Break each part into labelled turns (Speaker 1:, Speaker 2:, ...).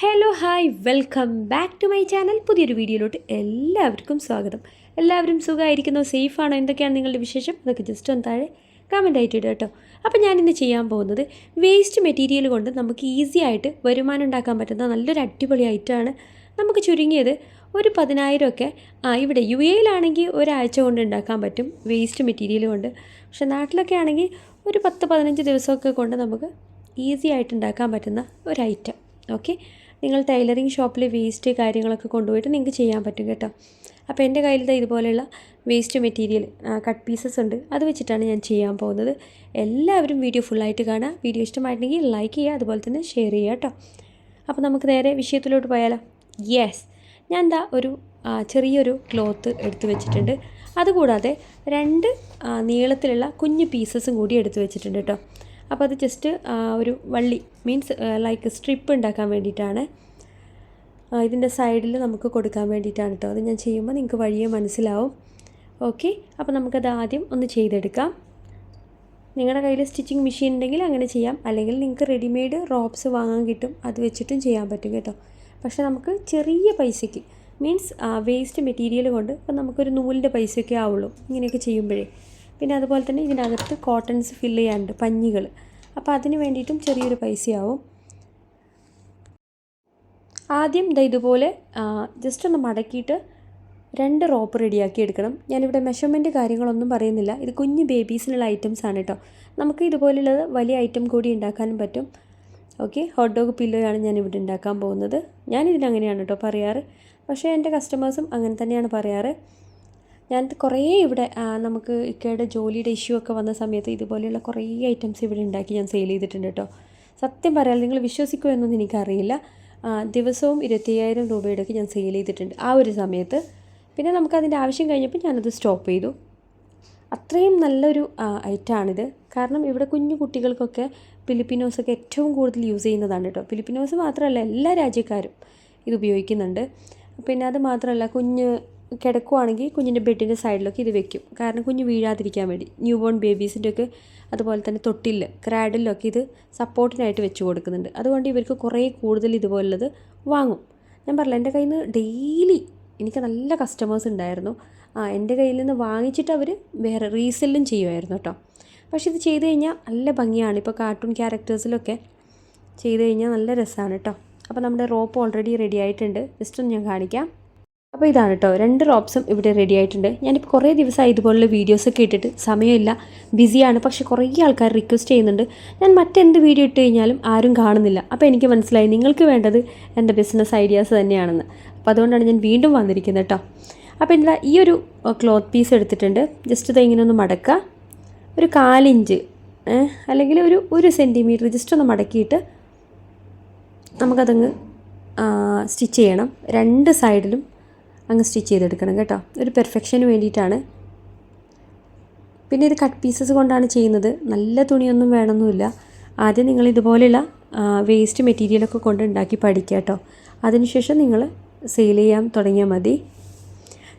Speaker 1: Hello hi welcome back to my channel പുതിയൊരു വീഡിയോയിലോട്ട് എല്ലാവർക്കും സ്വാഗതം. എല്ലാവരും സുഖമായിരിക്കുന്നോ? സേഫാണോ? എന്തൊക്കെയാണ് നിങ്ങളുടെ വിശേഷം? അതൊക്കെ ജസ്റ്റ് ഒന്ന് താഴെ കമന്റ് ആയിട്ട് കേട്ടോ. അപ്പോൾ ഞാനിന്ന് ചെയ്യാൻ പോകുന്നത് വേസ്റ്റ് മെറ്റീരിയൽ കൊണ്ട് നമുക്ക് ഈസി ആയിട്ട് വരുമാനം ഉണ്ടാക്കാൻ പറ്റുന്ന നല്ലൊരു അടിപൊളി ഐറ്റമാണ് നമുക്ക് ചുരുങ്ങിയത് ഒരു പതിനായിരമൊക്കെ ആ ഇവിടെ യു എയിലാണെങ്കിൽ ഒരാഴ്ച കൊണ്ട് ഉണ്ടാക്കാൻ പറ്റും വേസ്റ്റ് മെറ്റീരിയൽ കൊണ്ട്. പക്ഷെ നാട്ടിലൊക്കെ ആണെങ്കിൽ ഒരു പത്ത് പതിനഞ്ച് ദിവസമൊക്കെ കൊണ്ട് നമുക്ക് ഈസി ആയിട്ട് ഉണ്ടാക്കാൻ പറ്റുന്ന ഒരു ഐറ്റം ഓക്കെ നിങ്ങൾ ടൈലറിങ് ഷോപ്പിൽ വേസ്റ്റ് കാര്യങ്ങളൊക്കെ കൊണ്ടുപോയിട്ട് നിങ്ങൾക്ക് ചെയ്യാൻ പറ്റും കേട്ടോ. അപ്പോൾ എന്റെ കയ്യിൽ ഇതുപോലെയുള്ള വേസ്റ്റ് മെറ്റീരിയൽ കട്ട് പീസസ് ഉണ്ട്. അത് വെച്ചിട്ടാണ് ഞാൻ ചെയ്യാൻ പോകുന്നത്. എല്ലാവരും വീഡിയോ ഫുള്ളായിട്ട് കാണുക. വീഡിയോ ഇഷ്ടമായിട്ടുണ്ടെങ്കിൽ ലൈക്ക് ചെയ്യുക അതുപോലെ തന്നെ ഷെയർ ചെയ്യുക കേട്ടോ. അപ്പോൾ നമുക്ക് നേരെ വിഷയത്തിലോട്ട് പോയാലോ? യെസ് ഞാൻ എന്താ ഒരു ചെറിയൊരു ക്ലോത്ത് എടുത്തു വെച്ചിട്ടുണ്ട്. അതുകൂടാതെ രണ്ട് നീളത്തിലുള്ള കുഞ്ഞു പീസസും കൂടി എടുത്തു വെച്ചിട്ടുണ്ട് കേട്ടോ. അപ്പോൾ അത് ജസ്റ്റ് ഒരു വള്ളി മീൻസ് ലൈക്ക് സ്ട്രിപ്പ് ഉണ്ടാക്കാൻ വേണ്ടിയിട്ടാണ്. ഇതിന്റെ സൈഡിൽ നമുക്ക് കൊടുക്കാൻ വേണ്ടിയിട്ടാണ് കേട്ടോ അത് ഞാൻ ചെയ്യുമ്പോൾ നിങ്ങൾക്ക് വഴിയെ മനസ്സിലാവും. ഓക്കെ അപ്പോൾ നമുക്കത് ആദ്യം ഒന്ന് ചെയ്തെടുക്കാം. നിങ്ങളുടെ കയ്യിൽ സ്റ്റിച്ചിങ് മെഷീൻ ഉണ്ടെങ്കിൽ അങ്ങനെ ചെയ്യാം. അല്ലെങ്കിൽ നിങ്ങൾക്ക് റെഡിമെയ്ഡ് റോപ്സ് വാങ്ങാൻ കിട്ടും. അത് വെച്ചിട്ടും ചെയ്യാൻ പറ്റും കേട്ടോ. പക്ഷേ നമുക്ക് ചെറിയ പൈസയ്ക്ക് മീൻസ് വേസ്റ്റ് മെറ്റീരിയൽ കൊണ്ട് ഇപ്പം നമുക്കൊരു നൂലിന്റെ പൈസയൊക്കെ ആവുള്ളൂ. ഇങ്ങനെയൊക്കെ ചെയ്യുമ്പോഴേ. പിന്നെ അതുപോലെ തന്നെ ഇതിനകത്ത് കോട്ടൺസ് ഫില്ല് ചെയ്യാനുണ്ട് പഞ്ഞികൾ. അപ്പോൾ അതിന് വേണ്ടിയിട്ടും ചെറിയൊരു പൈസയാവും. ആദ്യം ദാ ഇതുപോലെ ജസ്റ്റ് ഒന്ന് മടക്കിയിട്ട് രണ്ട് റോപ്പ് റെഡിയാക്കി എടുക്കണം. ഞാനിവിടെ മെഷർമെന്റ് കാര്യങ്ങളൊന്നും പറയുന്നില്ല. ഇത് കുഞ്ഞ് ബേബീസിനുള്ള ഐറ്റംസ് ആണ് കേട്ടോ നമുക്ക് ഇതുപോലുള്ളത് വലിയ ഐറ്റം കൂടി ഉണ്ടാക്കാനും പറ്റും. ഓക്കെ ഹോട്ട് ഡോഗ് പില്ലോയാണ് ഞാൻ ഇവിടെ ഉണ്ടാക്കാൻ പോകുന്നത്. ഞാനിതിനങ്ങനെയാണ് കേട്ടോ പറയാറ്. പക്ഷേ എന്റെ കസ്റ്റമേഴ്സും അങ്ങനെ തന്നെയാണ് പറയാറ്. ഞാൻ കുറേ ഇവിടെ നമുക്ക് ഇക്കയുടെ ജോലിയുടെ ഇഷ്യൂ ഒക്കെ വന്ന സമയത്ത് ഇതുപോലെയുള്ള കുറേ ഐറ്റംസ് ഇവിടെ ഉണ്ടാക്കി ഞാൻ സെയിൽ ചെയ്തിട്ടുണ്ട് കേട്ടോ സത്യം പറയാൻ നിങ്ങൾ വിശ്വസിക്കുമോ എന്നൊന്നും എനിക്കറിയില്ല. ദിവസവും ദിവസവും ഇരുപത്തയ്യായിരം രൂപയുടെയൊക്കെ ഞാൻ സെയിൽ ചെയ്തിട്ടുണ്ട് ആ ഒരു സമയത്ത്. പിന്നെ നമുക്കതിന്റെ ആവശ്യം കഴിഞ്ഞപ്പോൾ ഞാനത് സ്റ്റോപ്പ് ചെയ്തു. അത്രയും നല്ലൊരു ഐറ്റമാണിത് കാരണം ഇവിടെ കുഞ്ഞു കുട്ടികൾക്കൊക്കെ ഫിലിപ്പിനോസൊക്കെ ഏറ്റവും കൂടുതൽ യൂസ് ചെയ്യുന്നതാണ് കേട്ടോ ഫിലിപ്പിനോസ് മാത്രമല്ല എല്ലാ രാജ്യക്കാരും ഇത് ഉപയോഗിക്കുന്നുണ്ട്. പിന്നെ അത് മാത്രമല്ല കുഞ്ഞ് കിടക്കുവാണെങ്കിൽ കുഞ്ഞിന്റെ ബെഡിന്റെ സൈഡിലൊക്കെ ഇത് വെക്കും. കാരണം കുഞ്ഞ് വീഴാതിരിക്കാൻ വേണ്ടി. ന്യൂ ബോൺ ബേബീസിന്റെ ഒക്കെ അതുപോലെ തന്നെ തൊട്ടിൽ ക്രാഡിലൊക്കെ ഇത് സപ്പോർട്ടിനായിട്ട് വെച്ച് കൊടുക്കുന്നുണ്ട്. അതുകൊണ്ട് ഇവർക്ക് കുറേ കൂടുതൽ ഇതുപോലുള്ളത് വാങ്ങും. ഞാൻ പറഞ്ഞില്ല എന്റെ കയ്യിൽ നിന്ന് ഡെയിലി എനിക്ക് നല്ല കസ്റ്റമേഴ്സ് ഉണ്ടായിരുന്നു. ആ എന്റെ കയ്യിൽ നിന്ന് വാങ്ങിച്ചിട്ട് അവർ വേറെ റീസെല്ലും ചെയ്യുമായിരുന്നു കേട്ടോ. പക്ഷേ ഇത് ചെയ്ത് കഴിഞ്ഞാൽ നല്ല ഭംഗിയാണ്. ഇപ്പോൾ കാർട്ടൂൺ ക്യാരക്ടേഴ്സിലൊക്കെ ചെയ്ത് കഴിഞ്ഞാൽ നല്ല രസമാണ് കേട്ടോ. അപ്പോൾ നമ്മുടെ റോപ്പ് ഓൾറെഡി റെഡി ആയിട്ടുണ്ട്. ജസ്റ്റ് ഒന്ന് ഞാൻ കാണിക്കാം. അപ്പോൾ ഇതാണ് കേട്ടോ രണ്ട് റോപ്സും ഇവിടെ റെഡി ആയിട്ടുണ്ട്. ഞാനിപ്പോൾ കുറേ ദിവസമായി ഇതുപോലുള്ള വീഡിയോസൊക്കെ ഇട്ടിട്ട് സമയമില്ല. ബിസിയാണ് പക്ഷേ കുറേ ആൾക്കാർ റിക്വസ്റ്റ് ചെയ്യുന്നുണ്ട്. ഞാൻ മറ്റെന്ത് വീഡിയോ ഇട്ട് കഴിഞ്ഞാലും ആരും കാണുന്നില്ല. അപ്പോൾ എനിക്ക് മനസ്സിലായി നിങ്ങൾക്ക് വേണ്ടത് എന്റെ ബിസിനസ് ഐഡിയാസ് തന്നെയാണെന്ന്. അപ്പോൾ അതുകൊണ്ടാണ് ഞാൻ വീണ്ടും വന്നിരിക്കുന്നത് കേട്ടോ അപ്പോൾ എന്താ ഈ ഒരു ക്ലോത്ത് പീസ് എടുത്തിട്ടുണ്ട്. ജസ്റ്റ് ഇത് ഇങ്ങനെ ഒന്ന് മടക്കുക. ഒരു കാലിഞ്ച് അല്ലെങ്കിൽ ഒരു ഒരു സെന്റിമീറ്റർ ജസ്റ്റ് ഒന്ന് മടക്കിയിട്ട് നമുക്കതങ്ങ് സ്റ്റിച്ച് ചെയ്യണം. രണ്ട് സൈഡിലും അങ്ങ് സ്റ്റിച്ച് ചെയ്തെടുക്കണം കേട്ടോ. ഒരു പെർഫെക്ഷന് വേണ്ടിയിട്ടാണ്. പിന്നെ ഇത് കട്ട് പീസസ് കൊണ്ടാണ് ചെയ്യുന്നത്. നല്ല തുണിയൊന്നും വേണമെന്നില്ല ആദ്യം നിങ്ങൾ ഇതുപോലെയുള്ള വേസ്റ്റ് മെറ്റീരിയലൊക്കെ കൊണ്ട് ഉണ്ടാക്കി പഠിക്കുക കേട്ടോ. അതിനുശേഷം നിങ്ങൾ സെയിൽ ചെയ്യാൻ തുടങ്ങിയാൽ മതി.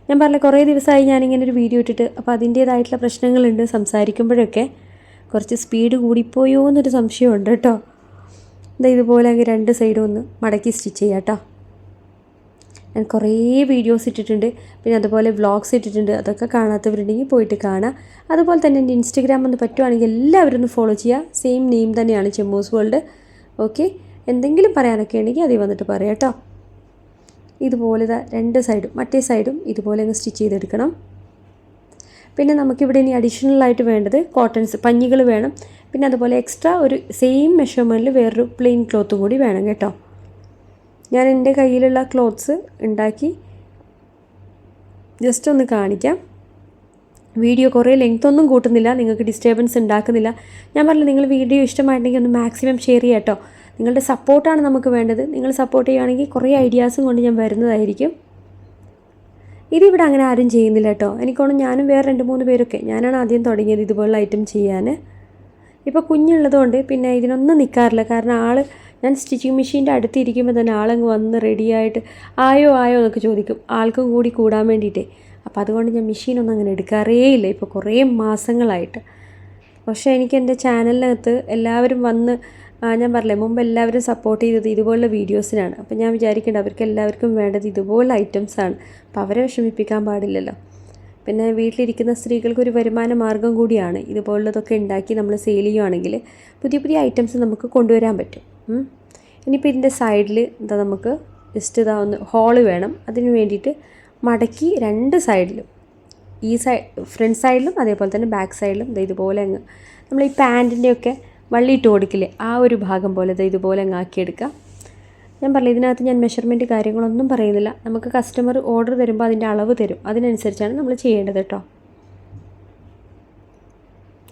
Speaker 1: ഞാൻ പറഞ്ഞ കുറേ ദിവസമായി ഞാനിങ്ങനെ ഒരു വീഡിയോ ഇട്ടിട്ട്. അപ്പോൾ അതിന്റേതായിട്ടുള്ള പ്രശ്നങ്ങളുണ്ട്. സംസാരിക്കുമ്പോഴൊക്കെ കുറച്ച് സ്പീഡ് കൂടിപ്പോയോ എന്നൊരു സംശയമുണ്ട് കേട്ടോ. ഇതാ ഇതുപോലെ അങ്ങ് രണ്ട് സൈഡും ഒന്ന് മടക്കി സ്റ്റിച്ച് ചെയ്യാം കേട്ടോ. ഞാൻ കുറേ വീഡിയോസ് ഇട്ടിട്ടുണ്ട്. പിന്നെ അതുപോലെ വ്ളോഗ്സ് ഇട്ടിട്ടുണ്ട്. അതൊക്കെ കാണാത്തവരുണ്ടെങ്കിൽ പോയിട്ട് കാണാം. അതുപോലെ തന്നെ എന്റെ ഇൻസ്റ്റഗ്രാം ഒന്ന് പറ്റുവാണെങ്കിൽ എല്ലാവരും ഒന്ന് ഫോളോ ചെയ്യുക. സെയിം നെയിം തന്നെയാണ് ചെമ്മൂസ് വേൾഡ് ഓക്കെ എന്തെങ്കിലും പറയാനൊക്കെ ഉണ്ടെങ്കിൽ അതിൽ വന്നിട്ട് പറയാം കേട്ടോ. ഇതുപോലെ രണ്ട് സൈഡും മറ്റേ സൈഡും ഇതുപോലെ അങ്ങ് സ്റ്റിച്ച് ചെയ്തെടുക്കണം. പിന്നെ നമുക്കിവിടെ ഇനി അഡീഷണൽ ആയിട്ട് വേണ്ടത് കോട്ടൺസ് പഞ്ഞികൾ വേണം. പിന്നെ അതുപോലെ എക്സ്ട്രാ ഒരു സെയിം മെഷർമെന്റിൽ വേറൊരു പ്ലെയിൻ ക്ലോത്തും കൂടി വേണം കേട്ടോ. ഞാൻ എന്റെ കയ്യിലുള്ള ക്ലോത്ത്സ് ഉണ്ടാക്കി ജസ്റ്റ് ഒന്ന് കാണിക്കാം. വീഡിയോ കുറേ ലെങ്ത് ഒന്നും കൂട്ടുന്നില്ല നിങ്ങൾക്ക് ഡിസ്റ്റർബൻസ് ഉണ്ടാക്കുന്നില്ല. ഞാൻ പറഞ്ഞു നിങ്ങൾ വീഡിയോ ഇഷ്ടമായിട്ടുണ്ടെങ്കിൽ ഒന്ന് മാക്സിമം ഷെയർ ചെയ്യാം കേട്ടോ നിങ്ങളുടെ സപ്പോർട്ടാണ് നമുക്ക് വേണ്ടത്. നിങ്ങൾ സപ്പോർട്ട് ചെയ്യുകയാണെങ്കിൽ കുറേ ഐഡിയാസും കൊണ്ട് ഞാൻ വരുന്നതായിരിക്കും. ഇതിവിടെ അങ്ങനെ ആരും ചെയ്യുന്നില്ല കേട്ടോ എനിക്കോണം ഞാനും വേറെ രണ്ട് മൂന്ന് പേരൊക്കെ. ഞാനാണ് ആദ്യം തുടങ്ങിയത് ഇതുപോലുള്ള ഐറ്റം ചെയ്യാൻ. ഇപ്പോൾ കുഞ്ഞുള്ളതുകൊണ്ട് പിന്നെ ഇതിനൊന്നും നിൽക്കാറില്ല കാരണം ആൾ ഞാൻ സ്റ്റിച്ചിങ് മെഷീന്റെ അടുത്തിരിക്കുമ്പോൾ തന്നെ ആളങ്ങ് വന്ന് റെഡിയായിട്ട് ആയോ ആയോ എന്നൊക്കെ ചോദിക്കും. ആൾക്കും കൂടി കൂടാൻ വേണ്ടിയിട്ടേ. അപ്പോൾ അതുകൊണ്ട് ഞാൻ മെഷീനൊന്നും അങ്ങനെ എടുക്കാറേ ഇല്ല. ഇപ്പോൾ കുറേ മാസങ്ങളായിട്ട്. പക്ഷേ എനിക്ക് എന്റെ ചാനലിനകത്ത് എല്ലാവരും വന്ന് ഞാൻ പറഞ്ഞില്ലേ മുമ്പ് എല്ലാവരും സപ്പോർട്ട് ചെയ്തത് ഇതുപോലുള്ള വീഡിയോസിനാണ്. അപ്പോൾ ഞാൻ വിചാരിക്കേണ്ട അവർക്ക് എല്ലാവർക്കും വേണ്ടത് ഇതുപോലുള്ള ഐറ്റംസാണ്. അപ്പോൾ അവരെ വിഷമിപ്പിക്കാൻ പാടില്ലല്ലോ. പിന്നെ വീട്ടിലിരിക്കുന്ന സ്ത്രീകൾക്ക് ഒരു വരുമാന മാർഗം കൂടിയാണ്. ഇതുപോലുള്ളതൊക്കെ ഉണ്ടാക്കി നമ്മൾ സെയിൽ ചെയ്യുകയാണെങ്കിൽ പുതിയ പുതിയ ഐറ്റംസ് നമുക്ക് കൊണ്ടുവരാൻ പറ്റും. ഇനിയിപ്പോൾ ഇതിന്റെ സൈഡിൽ എന്താ നമുക്ക് ജസ്റ്റ് ഇതാ ഒന്ന് ഹോൾ വേണം. അതിന് വേണ്ടിയിട്ട് മടക്കി രണ്ട് സൈഡിലും ഈ സൈഡ് ഫ്രണ്ട് സൈഡിലും അതേപോലെ തന്നെ ബാക്ക് സൈഡിലും ദേ ഇതുപോലെ അങ്ങ് നമ്മൾ ഈ പാന്റിന്റെയൊക്കെ വള്ളിയിട്ട് കൊടുക്കില്ലേ ആ ഒരു ഭാഗം പോലെ ഇത് ഇതുപോലെ അങ്ങ് ആക്കിയെടുക്കുക ഞാൻ പറഞ്ഞു ഇതിനകത്ത് ഞാൻ മെഷർമെന്റ് കാര്യങ്ങളൊന്നും പറയുന്നില്ല. നമുക്ക് കസ്റ്റമർ ഓർഡർ തരുമ്പോൾ അതിന്റെ അളവ് തരും. അതിനനുസരിച്ചാണ് നമ്മൾ ചെയ്യേണ്ടത് കേട്ടോ.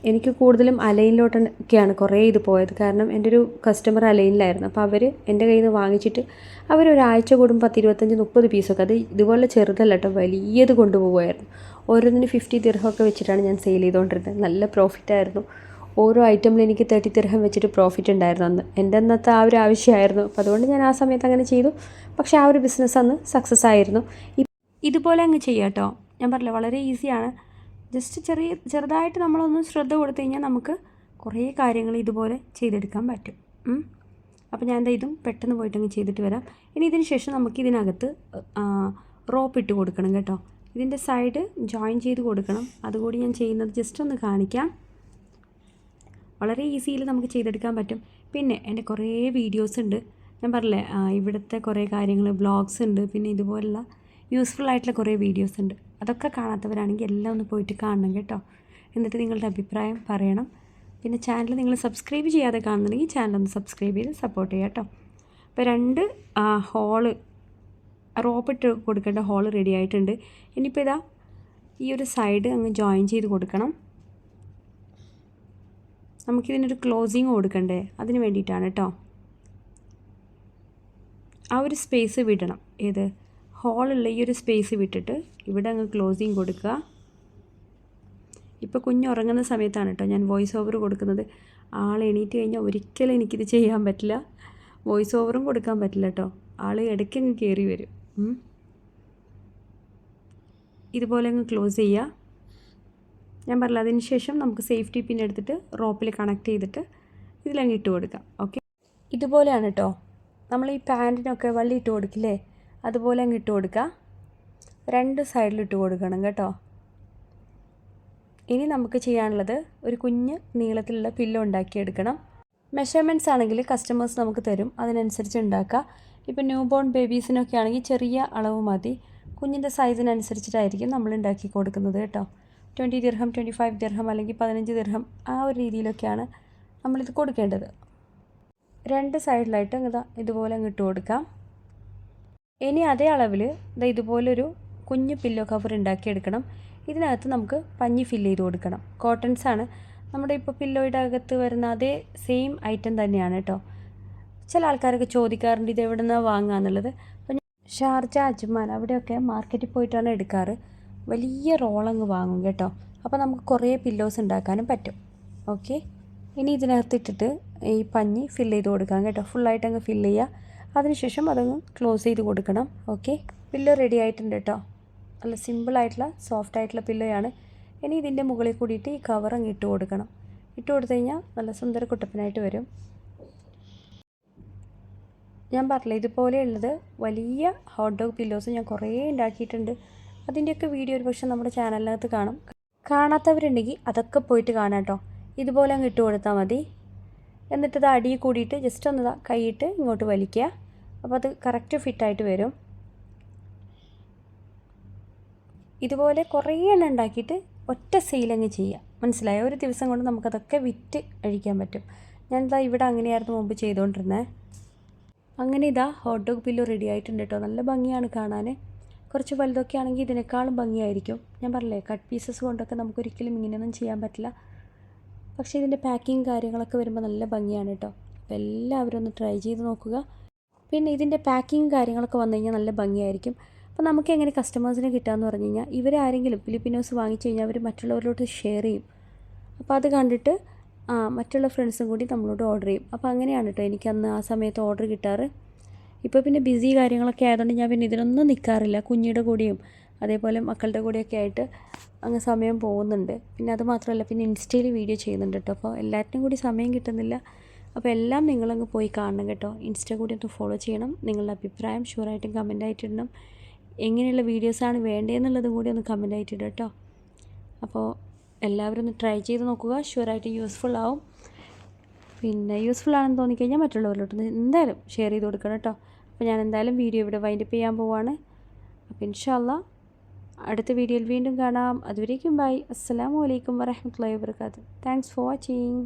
Speaker 1: എനിക്ക് കൂടുതലും അലൈനിലോട്ടൊക്കെയാണ് കുറേ ഇത് പോയത്. കാരണം എന്റെ ഒരു കസ്റ്റമർ അലൈനിലായിരുന്നു. അപ്പോൾ അവർ എന്റെ കയ്യിൽ നിന്ന് വാങ്ങിച്ചിട്ട് അവർ ഒരാഴ്ച കൂടുമ്പോൾ പത്ത് ഇരുപത്തഞ്ച് മുപ്പത് പീസൊക്കെ അത് ഇതുപോലെ ചെറുതല്ല കേട്ടോ വലിയത് കൊണ്ടുപോകുമായിരുന്നു ഓരോന്നിന് ഫിഫ്റ്റി തിരഹമൊക്കെ വെച്ചിട്ടാണ് ഞാൻ സെയിൽ ചെയ്തുകൊണ്ടിരുന്നത്. നല്ല പ്രോഫിറ്റായിരുന്നു ഓരോ ഐറ്റമിൽ എനിക്ക് തേർട്ടി ദിർഹം വെച്ചിട്ട് പ്രോഫിറ്റ് ഉണ്ടായിരുന്നു അന്ന്. എന്റെ അന്നത്തെ ആ ഒരു ആവശ്യമായിരുന്നു. അപ്പോൾ അതുകൊണ്ട് ഞാൻ ആ സമയത്ത് അങ്ങനെ ചെയ്തു. പക്ഷേ ആ ഒരു ബിസിനസ് അന്ന് സക്സസ് ആയിരുന്നു. ഇതുപോലെ അങ്ങ് ചെയ്യാം കേട്ടോ. ഞാൻ പറഞ്ഞില്ല വളരെ ഈസിയാണ് ജസ്റ്റ് ചെറിയ ചെറുതായിട്ട് നമ്മളൊന്ന് ശ്രദ്ധ കൊടുത്തു കഴിഞ്ഞാൽ നമുക്ക് കുറേ കാര്യങ്ങൾ ഇതുപോലെ ചെയ്തെടുക്കാൻ പറ്റും. അപ്പോൾ ഞാൻ എന്താ ഇതും പെട്ടെന്ന് പോയിട്ട് അങ്ങ് ചെയ്തിട്ട് വരാം. ഇനി ഇതിന് ശേഷം നമുക്ക് ഇതിനകത്ത് റോപ്പ് ഇട്ട് കൊടുക്കണം കേട്ടോ. ഇതിന്റെ സൈഡ് ജോയിൻ ചെയ്ത് കൊടുക്കണം. അതുകൂടി ഞാൻ ചെയ്യുന്നത് ജസ്റ്റ് ഒന്ന് കാണിക്കാം. വളരെ ഈസിയിൽ നമുക്ക് ചെയ്തെടുക്കാൻ പറ്റും. പിന്നെ എന്റെ കുറേ വീഡിയോസ് ഉണ്ട്. ഞാൻ പറഞ്ഞില്ലേ ഇവിടുത്തെ കുറേ കാര്യങ്ങൾ ബ്ലോഗ്സ് ഉണ്ട്. പിന്നെ ഇതുപോലുള്ള യൂസ്ഫുൾ ആയിട്ടുള്ള കുറേ വീഡിയോസ് ഉണ്ട്. അതൊക്കെ കാണാത്തവരാണെങ്കിൽ എല്ലാം ഒന്ന് പോയിട്ട് കാണണം കേട്ടോ. എന്നിട്ട് നിങ്ങളുടെ അഭിപ്രായം പറയണം. പിന്നെ ചാനൽ നിങ്ങൾ സബ്സ്ക്രൈബ് ചെയ്യാതെ കാണുന്നുണ്ടെങ്കിൽ ചാനൽ ഒന്ന് സബ്സ്ക്രൈബ് ചെയ്ത് സപ്പോർട്ട് ചെയ്യാം കേട്ടോ. അപ്പോൾ രണ്ട് ഹോൾ റോപ്പിട്ട് കൊടുക്കേണ്ട ഹോൾ റെഡി ആയിട്ടുണ്ട്. ഇനിയിപ്പോൾ ഇതാ ഈ ഒരു സൈഡ് അങ്ങ് ജോയിൻ ചെയ്ത് കൊടുക്കണം. നമുക്കിതിനൊരു ക്ലോസിങ് കൊടുക്കണ്ടേ? അതിന് വേണ്ടിയിട്ടാണ് കേട്ടോ. ആ ഒരു സ്പേസ് വിടണം. ഏത്? ഹോളുള്ള ഈ ഒരു സ്പേസ് വിട്ടിട്ട് ഇവിടെ അങ്ങ് ക്ലോസിങ് കൊടുക്കുക. ഇപ്പോൾ കുഞ്ഞ് ഉറങ്ങുന്ന സമയത്താണ് കേട്ടോ ഞാൻ വോയിസ് ഓവർ കൊടുക്കുന്നത്. ആൾ എണീറ്റ് കഴിഞ്ഞാൽ ഒരിക്കലും എനിക്കിത് ചെയ്യാൻ പറ്റില്ല. വോയിസ് ഓവറും കൊടുക്കാൻ പറ്റില്ല കേട്ടോ ആൾ ഇടയ്ക്ക് അങ്ങ് കയറി വരും. ഇതുപോലെ അങ്ങ് ക്ലോസ് ചെയ്യുക ഞാൻ പറഞ്ഞില്ല അതിന് ശേഷം നമുക്ക് സേഫ്റ്റി പിൻ എടുത്തിട്ട് റോപ്പിൽ കണക്ട് ചെയ്തിട്ട് ഇതിലങ്ങ് ഇട്ട് കൊടുക്കാം. ഓക്കെ ഇതുപോലെയാണ് കേട്ടോ നമ്മൾ ഈ പാന്റിനൊക്കെ വള്ളി ഇട്ട് കൊടുക്കില്ലേ? അതുപോലെ അങ്ങ് ഇട്ട് കൊടുക്കുക. രണ്ട് സൈഡിൽ ഇട്ട് കൊടുക്കണം കേട്ടോ. ഇനി നമുക്ക് ചെയ്യാനുള്ളത് ഒരു കുഞ്ഞ് നീളത്തിലുള്ള പില്ലോ ഉണ്ടാക്കിയെടുക്കണം. മെഷർമെന്റ്സ് ആണെങ്കിൽ കസ്റ്റമേഴ്സ് നമുക്ക് തരും. അതിനനുസരിച്ച് ഉണ്ടാക്കുക. ഇപ്പോൾ ന്യൂ ബോൺ ബേബീസിനൊക്കെ ആണെങ്കിൽ ചെറിയ അളവ് മതി. കുഞ്ഞിന്റെ സൈസിനനുസരിച്ചിട്ടായിരിക്കും നമ്മൾ ഉണ്ടാക്കി കൊടുക്കുന്നത് കേട്ടോ. Twenty dirham twenty five dirham അല്ലെങ്കിൽ പതിനഞ്ച് ദിർഹം ആ ഒരു രീതിയിലൊക്കെയാണ് നമ്മളിത് കൊടുക്കേണ്ടത്. രണ്ട് സൈഡിലായിട്ട് ഇതാ ഇതുപോലെ അങ്ങ് ഇട്ട് കൊടുക്കാം. ഇനി അതേ അളവിൽ ഇതാ ഇതുപോലൊരു കുഞ്ഞു പില്ലോ കവർ ഉണ്ടാക്കിയെടുക്കണം. ഇതിനകത്ത് നമുക്ക് പഞ്ഞി ഫില്ല് ചെയ്ത് കൊടുക്കണം. കോട്ടൺസ് ആണ്. നമ്മുടെ ഇപ്പോൾ പില്ലോയുടെ അകത്ത് വരുന്ന അതേ സെയിം ഐറ്റം തന്നെയാണ് കേട്ടോ ചില ആൾക്കാരൊക്കെ ചോദിക്കാറുണ്ട് ഇത് എവിടെ നിന്നാണ് വാങ്ങാന്നുള്ളത് അപ്പോൾ ഞാൻ ഷാർജ അജ്മാൻ അവിടെയൊക്കെ മാർക്കറ്റിൽ പോയിട്ടാണ് എടുക്കാറ്. വലിയ റോളങ്ങ് വാങ്ങും കേട്ടോ. അപ്പോൾ നമുക്ക് കുറേ പില്ലോസ് ഉണ്ടാക്കാനും പറ്റും. ഓക്കെ ഇനി ഇതിനകത്ത് ഇട്ടിട്ട് ഈ പഞ്ഞി ഫില്ല് ചെയ്ത് കൊടുക്കാം കേട്ടോ. ഫുള്ളായിട്ട് അങ്ങ് ഫില്ല് ചെയ്യുക അതിനുശേഷം അതൊന്ന് ക്ലോസ് ചെയ്ത് കൊടുക്കണം. ഓക്കെ പില്ലോ റെഡി ആയിട്ടുണ്ട് കേട്ടോ നല്ല സിമ്പിളായിട്ടുള്ള സോഫ്റ്റ് ആയിട്ടുള്ള പില്ലോയാണ് ഇനി ഇതിന്റെ മുകളിൽ കൂടിയിട്ട് ഈ കവർ അങ്ങ് ഇട്ട് കൊടുക്കണം. ഇട്ട് കൊടുത്തു കഴിഞ്ഞാൽ നല്ല സുന്ദര കുട്ടപ്പനായിട്ട് വരും. ഞാൻ പറഞ്ഞില്ല ഇതുപോലെയുള്ളത് വലിയ ഹോട്ട് ഡോഗ് പില്ലോസ് ഞാൻ കുറേ ഉണ്ടാക്കിയിട്ടുണ്ട്. അതിന്റെയൊക്കെ വീഡിയോ ഒരു പക്ഷേ നമ്മുടെ ചാനലിനകത്ത് കാണും. കാണാത്തവരുണ്ടെങ്കിൽ അതൊക്കെ പോയിട്ട് കാണാം കേട്ടോ ഇതുപോലെ അങ്ങ് ഇട്ട് കൊടുത്താൽ മതി. എന്നിട്ട് ഇത് അടിയിൽ കൂടിയിട്ട് ജസ്റ്റ് ഒന്ന് കൈയിട്ട് ഇങ്ങോട്ട് വലിക്കുക. അപ്പോൾ അത് കറക്റ്റ് ഫിറ്റായിട്ട് വരും. ഇതുപോലെ കുറേ എണ്ണം ഉണ്ടാക്കിയിട്ട് ഒറ്റ സെയിലങ്ങ് ചെയ്യുക. മനസ്സിലായ? ഒരു ദിവസം കൊണ്ട് നമുക്കതൊക്കെ വിറ്റ് അഴിക്കാൻ പറ്റും. ഞാനിതാ ഇവിടെ അങ്ങനെയായിരുന്നു മുമ്പ് ചെയ്തുകൊണ്ടിരുന്നത് അങ്ങനെ ഇതാ ഹോട്ട് ഡോഗ് പില്ലോ റെഡി ആയിട്ടുണ്ട് കേട്ടോ നല്ല ഭംഗിയാണ് കാണാൻ കുറച്ച് വലുതൊക്കെ ആണെങ്കിൽ ഇതിനേക്കാളും ഭംഗിയായിരിക്കും. ഞാൻ പറഞ്ഞില്ലേ കട്ട് പീസസ് കൊണ്ടൊക്കെ നമുക്കൊരിക്കലും ഇങ്ങനെയൊന്നും ചെയ്യാൻ പറ്റില്ല. പക്ഷേ ഇതിന്റെ പാക്കിങ് കാര്യങ്ങളൊക്കെ വരുമ്പോൾ നല്ല ഭംഗിയാണ് കേട്ടോ. അപ്പോൾ എല്ലാവരും ഒന്ന് ട്രൈ ചെയ്ത് നോക്കുക. പിന്നെ ഇതിന്റെ പാക്കിങ് കാര്യങ്ങളൊക്കെ വന്നു കഴിഞ്ഞാൽ നല്ല ഭംഗിയായിരിക്കും. അപ്പോൾ നമുക്ക് എങ്ങനെ കസ്റ്റമേഴ്സിനെ കിട്ടാമെന്ന് പറഞ്ഞു കഴിഞ്ഞാൽ ഇവരാരെങ്കിലും ഫിലിപ്പിനോസ് വാങ്ങിച്ചു കഴിഞ്ഞാൽ അവർ മറ്റുള്ളവരോട് ഷെയർ ചെയ്യും. അപ്പോൾ അത് കണ്ടിട്ട് ആ മറ്റുള്ള ഫ്രണ്ട്സും കൂടി നമ്മളോട് ഓർഡർ ചെയ്യും. അപ്പോൾ അങ്ങനെയാണ് കേട്ടോ എനിക്ക് അന്ന് ആ സമയത്ത് ഓർഡർ കിട്ടാറ്. ഇപ്പോൾ പിന്നെ ബിസി കാര്യങ്ങളൊക്കെ ആയതുകൊണ്ട് ഞാൻ പിന്നെ ഇതിനൊന്നും നിൽക്കാറില്ല. കുഞ്ഞിയുടെ കൂടെയും അതേപോലെ മക്കളുടെ കൂടെയൊക്കെ ആയിട്ട് അങ്ങ് സമയം പോകുന്നുണ്ട്. പിന്നെ അത് മാത്രമല്ല പിന്നെ ഇൻസ്റ്റയിൽ വീഡിയോ ചെയ്യുന്നുണ്ട് കേട്ടോ അപ്പോൾ എല്ലാറ്റിനും കൂടി സമയം കിട്ടുന്നില്ല. അപ്പോൾ എല്ലാം നിങ്ങളങ്ങ് പോയി കാണണം കേട്ടോ. ഇൻസ്റ്റ കൂടി ഒന്ന് ഫോളോ ചെയ്യണം. നിങ്ങളുടെ അഭിപ്രായം ഷുവറായിട്ടും കമന്റ് ആയിട്ടിടണം. എങ്ങനെയുള്ള വീഡിയോസാണ് വേണ്ടതെന്നുള്ളതും കൂടി ഒന്ന് കമന്റ് ആയിട്ടിടുക കേട്ടോ അപ്പോൾ എല്ലാവരും ഒന്ന് ട്രൈ ചെയ്ത് നോക്കുക. ഷുവറായിട്ട് യൂസ്ഫുൾ ആവും. പിന്നെ യൂസ്ഫുൾ ആണെന്ന് തോന്നിക്കഴിഞ്ഞാൽ മറ്റുള്ളവരിലോട്ട് എന്തായാലും ഷെയർ ചെയ്ത് കൊടുക്കണം കേട്ടോ അപ്പോൾ ഞാൻ എന്തായാലും വീഡിയോ ഇവിടെ വൈൻഡപ്പ് ചെയ്യാൻ പോവാണ്. അപ്പോൾ ഇൻഷാല്ല അടുത്ത വീഡിയോയിൽ വീണ്ടും കാണാം. അതുവരേക്കും ബൈ അസ്സാം വലൈക്കും വരഹമുല്ലാ വാബർക്കാത്തു താങ്ക്സ് ഫോർ വാച്ചിങ്